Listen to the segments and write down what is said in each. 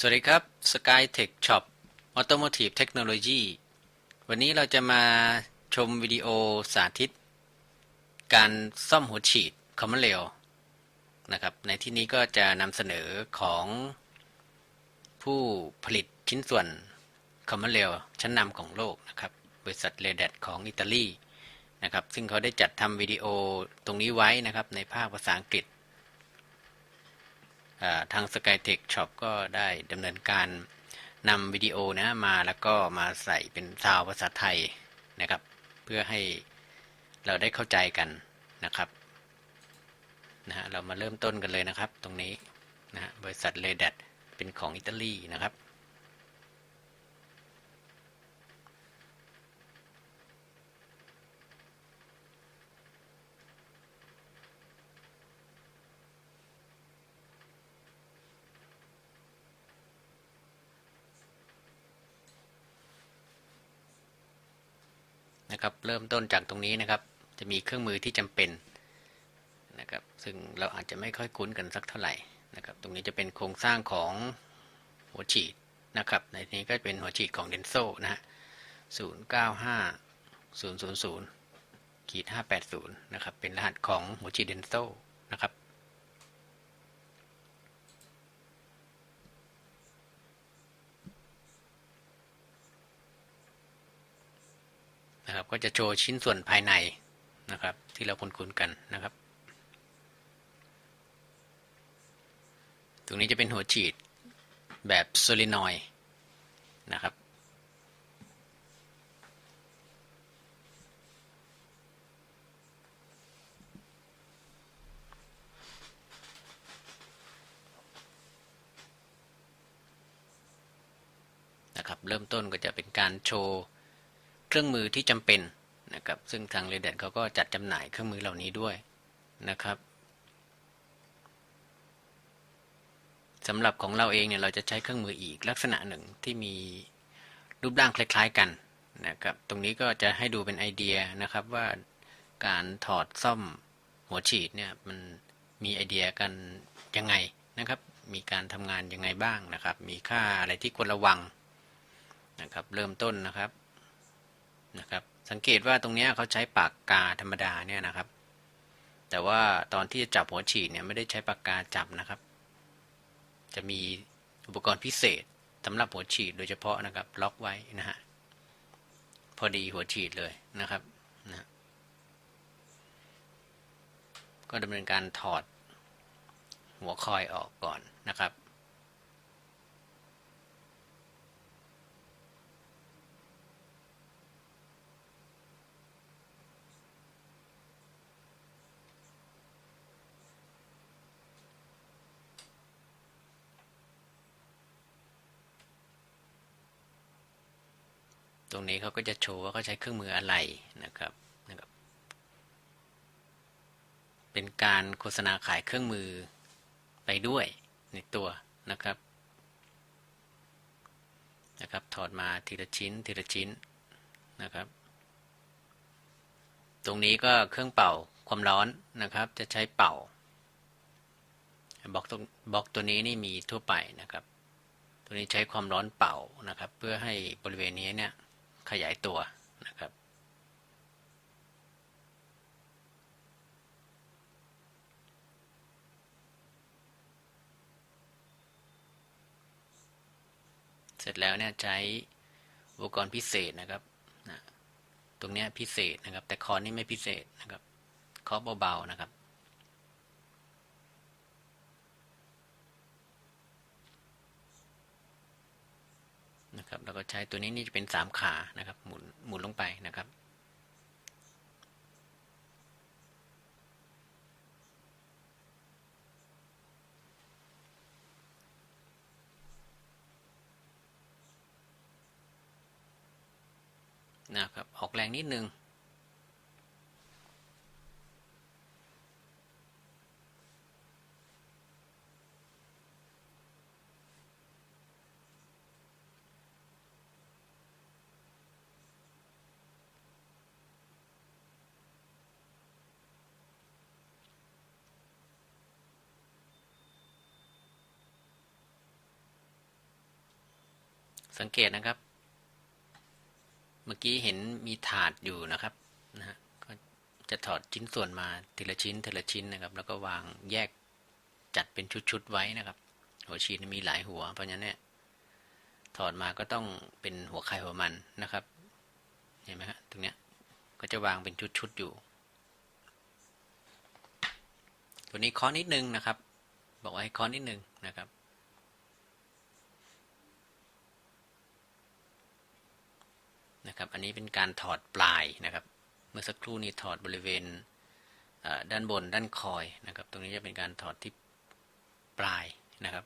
สวัสดีครับ SkyTech Shop Automotive Technology วันนี้เราจะมาชมวิดีโอสาธิต การซ่อมหัวฉีดคอมมอนเรลนะครับ ในที่นี้ก็จะนำเสนอของผู้ผลิตชิ้นส่วนคอมมอนเรลชั้นนำของโลกนะครับ บริษัทเรดดของอิตาลีนะครับ ซึ่งเขาได้จัดทำวิดีโอตรงนี้ไว้นะครับ ในภาคภาษาอังกฤษ ทาง SkyTech Shop ก็ได้ดำเนินการนำวิดีโอนะมาแล้วก็มาใส่เป็นซาวภาษาไทยนะครับ เพื่อให้เราได้เข้าใจกันนะครับนะฮะเรามาเริ่มต้นกันเลยนะครับ ตรงนี้นะฮะบริษัทเลดดเป็นของอิตาลีนะครับ นะครับ เริ่มต้นจากตรงนี้นะครับ จะมีเครื่องมือที่จำเป็นนะครับ ซึ่งเราอาจจะไม่ค่อยคุ้นกันสักเท่าไหร่นะครับ ตรงนี้จะเป็นโครงสร้างของหัวฉีดนะครับ ในนี้ก็เป็นหัวฉีดของเดนโซนะฮะศูนย์เก้าห้าศูนย์ศูนย์ศูนย์ขีดห้าแปดศูนะครับ เป็นรหัสของหัวฉีดเดนโซ นะครับ ก็จะโชว์ชิ้นส่วนภายในนะครับ ที่เราคุ้นๆกันนะครับ ตรงนี้จะเป็นหัวฉีดแบบโซลินอยนะครับนะครับเริ่มต้นก็จะเป็นการโชว์ เครื่องมือที่จำเป็นนะครับซึ่งทางเรเดเขาก็จัดจำหน่ายเครื่องมือเหล่านี้ด้วยนะครับสำหรับของเราเองเนี่ยเราจะใช้เครื่องมืออีกลักษณะหนึ่งที่มีรูปร่างคล้าย ๆกันนะครับตรงนี้ก็จะให้ดูเป็นไอเดียนะครับว่าการถอดซ่อมหัวฉีดเนี่ยมันมีไอเดียกันยังไงนะครับ มีการทำงานยังไงบ้างนะครับ มีค่าอะไรที่ควรระวังนะครับ เริ่มต้นนะครับ นะครับ สังเกตว่าตรงนี้เขาใช้ปากกาธรรมดาเนี่ยนะครับ แต่ว่าตอนที่จะจับหัวฉีดเนี่ยไม่ได้ใช้ปากกาจับนะครับ จะมีอุปกรณ์พิเศษสำหรับหัวฉีดโดยเฉพาะนะครับ ล็อกไว้นะฮะพอดีหัวฉีดเลยนะครับนะก็ดำเนินการถอดหัวคอยออกก่อนนะครับ ตรงนี้เขาก็จะโชว์ว่าเขาใช้เครื่องมืออะไรนะครับนะครับ เป็นการโฆษณาขายเครื่องมือไปด้วยในตัวนะครับนะครับ ถอดมาทีละชิ้นทีละชิ้นนะครับ ตรงนี้ก็เครื่องเป่าความร้อนนะครับ จะใช้เป่าบล็อกตรงบล็อกตัวนี้นี่มีทั่วไปนะครับ ตัวนี้ใช้ความร้อนเป่านะครับ เพื่อให้บริเวณนี้เนี่ย ขยายตัวนะครับ เสร็จแล้วเนี่ยใช้อุปกรณ์พิเศษนะครับนะตรงเนี้ยพิเศษนะครับ แต่คอนนี่ไม่พิเศษนะครับเคาะเบาๆนะครับ นะครับแล้วก็ใช้ตัวนี้นี่จะเป็นสามขานะครับหมุนหมุนลงไปนะครับนะครับออกแรงนิดนึง สังเกตนะครับ เมื่อกี้เห็นมีถาดอยู่นะครับนะฮะก็จะถอดชิ้นส่วนมาทีละชิ้นทีละชิ้นนะครับ แล้วก็วางแยกจัดเป็นชุดๆไว้นะครับ หัวฉีดมีหลายหัว เพราะฉะนั้นเนี่ยถอดมาก็ต้องเป็นหัวไข่หัวมันนะครับ เห็นไหมฮะตรงเนี้ยก็จะวางเป็นชุดๆอยู่ ตัวนี้เคอนิดนึงนะครับ บอกว่าให้คอนิดนึงนะครับ นะครับ อันนี้เป็นการถอดปลายนะครับ เมื่อสักครู่นี้ถอดบริเวณด้านบนด้านคอยนะครับ ตรงนี้จะเป็นการถอดที่ปลายนะครับ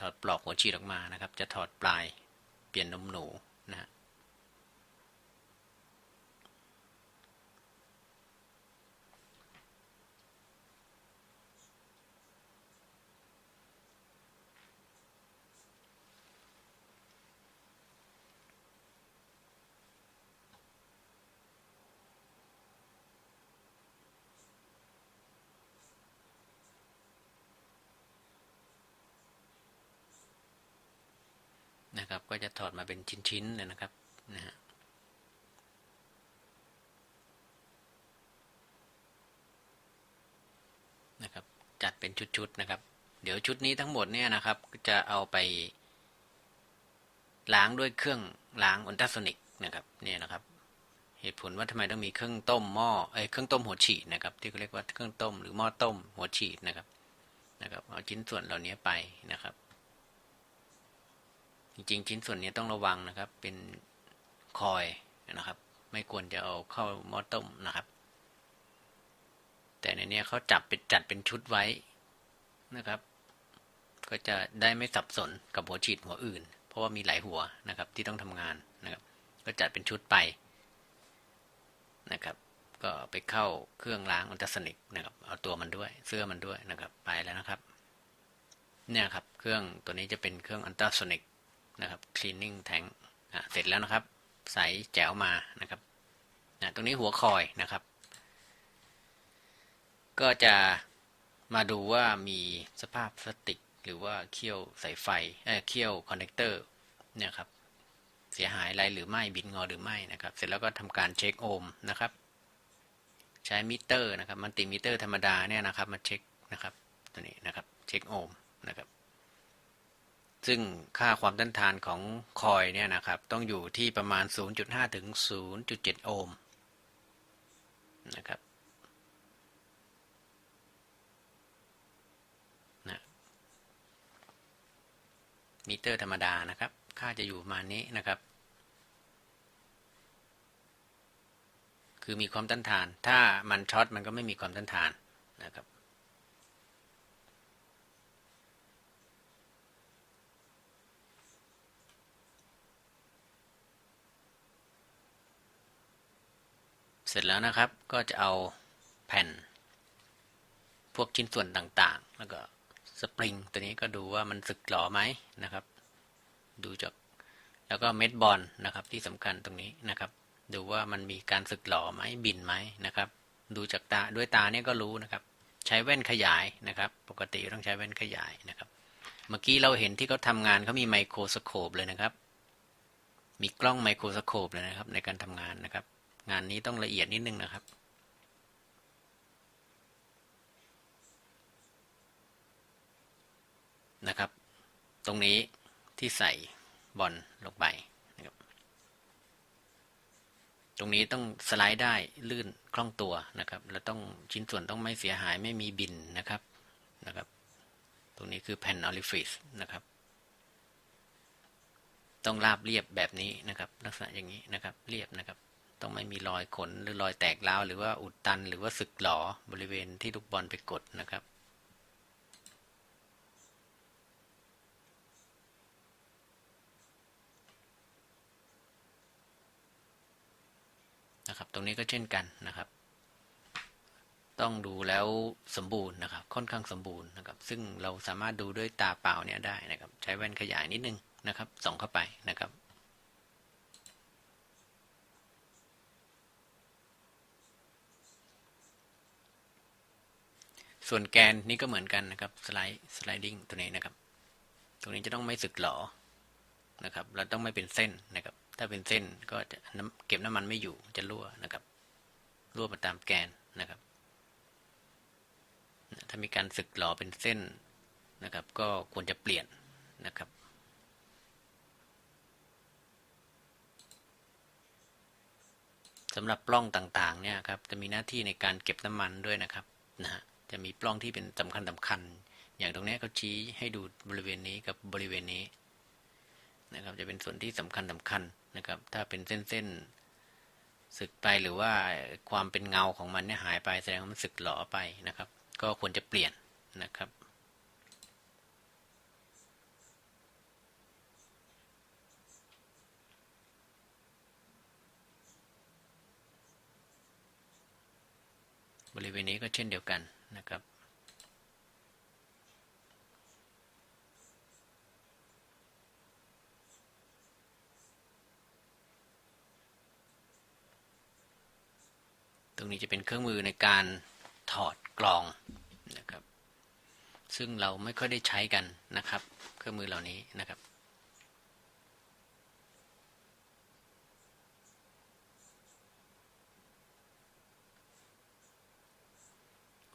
ถอดปลอกหัวฉีดออกมานะครับ จะถอดปลายเปลี่ยนนมหนูนะฮะ นะครับ ก็จะถอดมาเป็นชิ้นๆเลยนะครับนะฮะนะครับ จัดเป็นชุดๆนะครับ เดี๋ยวชุดนี้ทั้งหมดเนี่ยนะครับจะเอาไป ล้างด้วยเครื่องล้างอุลตราโซนิกนะครับเนี่ยนะครับ เหตุผลว่าทำไมต้องมีเครื่องต้มหม้อเอ้เครื่องต้มหัวฉีดนะครับ ที่เขาเรียกว่าเครื่องต้มหรือหม้อต้มหัวฉีดนะครับนะครับ เอาชิ้นส่วนเหล่านี้ไปนะครับ จริงๆ ชิ้นส่วนนี้ต้องระวังนะครับ เป็นคอยนะครับ ไม่ควรจะเอาเข้าหม้อต้มนะครับ แต่ในนี้เขาจับเป็นจัดเป็นชุดไว้นะครับ ก็จะได้ไม่สับสนกับหัวฉีดหัวอื่น เพราะว่ามีหลายหัวนะครับ ที่ต้องทำงานนะครับ ก็จัดเป็นชุดไปนะครับ ก็ไปเข้าเครื่องล้างอุลตรสนิกนะครับ เอาตัวมันด้วยเสื้อมันด้วยนะครับ ไปแล้วนะครับ เนี่ยครับ เครื่องตัวนี้จะเป็นเครื่องอัลตราโซนิก นะครับ cleaning tank เสร็จแล้วนะครับ ใสแจ๋วมานะครับนะตรงนี้หัวคอยนะครับ ก็จะมาดูว่ามีสภาพพลาสติก หรือว่าเขี้ยวสายไฟเอ้เขี้ยวคอนเนคเตอร์เนี่ยครับเสียหายอะไรหรือไม่บินงอหรือไม่นะครับ เสร็จแล้วก็ทำการเช็คโอห์มนะครับ ใช้มิเตอร์นะครับมันติมิเตอร์ธรรมดาเนี่ยนะครับมาเช็คนะครับตัวนี้นะครับเช็คโอห์มนะครับ ซึ่งค่าความต้านทานของคอยเนี่ยนะครับ ต้องอยู่ที่ประมาณ 0.5 ถึง 0.7 โอห์มนะครับนะมิเตอร์ธรรมดานะครับ ค่าจะอยู่ประมาณนี้นะครับ คือมีความต้านทาน ถ้ามันช็อตมันก็ไม่มีความต้านทานนะครับ สร็จแล้วนะครับก็จะเอาแผ่น พวกชิ้นส่วนต่างๆ แล้วก็สปริงตัวนี้ก็ดูว่ามันสึกหล่อไหมนะครับ ดูจากแล้วก็เม็ดบอลนะครับที่สำคัญตรงนี้นะครับ ดูว่ามันมีการสึกหล่อไหมบินไหมนะครับ ดูจากตาด้วยตาเนี่ยก็รู้นะครับ ใช้แว่นขยายนะครับ ปกติต้องใช้แว่นขยายนะครับ เมื่อกี้เราเห็นที่เขาทำงานเขามีไมโครสโคปเลยนะครับ มีกล้องไมโครสโคปเลยนะครับ ในการทำงานนะครับ งานนี้ต้องละเอียดนิดนึงนะครับ นะครับ ตรงนี้ที่ใส่บอลลงไปนะครับตรงนี้ต้องสไลด์ได้ลื่นคล่องตัวนะครับ แล้วต้องชิ้นส่วนต้องไม่เสียหายไม่มีบินนะครับนะครับ ตรงนี้คือแผ่นออลิฟิสนะครับ ต้องราบเรียบแบบนี้นะครับ ลักษณะอย่างนี้นะครับ เรียบนะครับ ต้องไม่มีรอยขนหรือรอยแตกร้าวหรือว่าอุดตัน หรือว่าสึกหลอบริเวณที่ลูกบอลไปกดนะครับนะครับ ตรงนี้ก็เช่นกันนะครับ ต้องดูแล้วสมบูรณ์นะครับ ค่อนข้างสมบูรณ์นะครับ ซึ่งเราสามารถดูด้วยตาเปล่าเนี่ยได้นะครับ ใช้แว่นขยายนิดนึงนะครับ ส่องเข้าไปนะครับ ส่วนแกนนี่ก็เหมือนกันนะครับสไลด์สไลดิ้งตัวนี้นะครับ ตรงนี้จะต้องไม่สึกหรอนะครับเราต้องไม่เป็นเส้นนะครับ ถ้าเป็นเส้นก็จะน้ำเก็บน้ำมันไม่อยู่จะรั่วนะครับ รั่วมาตามแกนนะครับ ถ้ามีการสึกหลอเป็นเส้นนะครับ ก็ควรจะเปลี่ยนนะครับสำหรับปล้องต่างๆเนี่ยครับจะมีหน้าที่ในการเก็บน้ำมันด้วยนะครับนะฮะ จะมีปล้องที่เป็นสำคัญสำคัญ อย่างตรงนี้เขาชี้ให้ดูบริเวณนี้กับบริเวณนี้นะครับ จะเป็นส่วนที่สำคัญสำคัญนะครับ ถ้าเป็นเส้นๆสึกไปหรือว่าความเป็นเงาของมันเนี่ยหายไปแสดงว่ามันสึกหลอไปนะครับ ก็ควรจะเปลี่ยนนะครับ บริเวณนี้ก็เช่นเดียวกันนะครับ ตรงนี้จะเป็นเครื่องมือในการถอดกลองนะครับ ซึ่งเราไม่ค่อยได้ใช้กันนะครับ เครื่องมือเหล่านี้นะครับ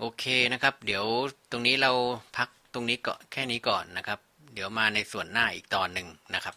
โอเคนะครับ เดี๋ยวตรงนี้เราพักตรงนี้ก็แค่นี้ก่อนนะครับ เดี๋ยวมาในส่วนหน้าอีกตอนหนึ่งนะครับ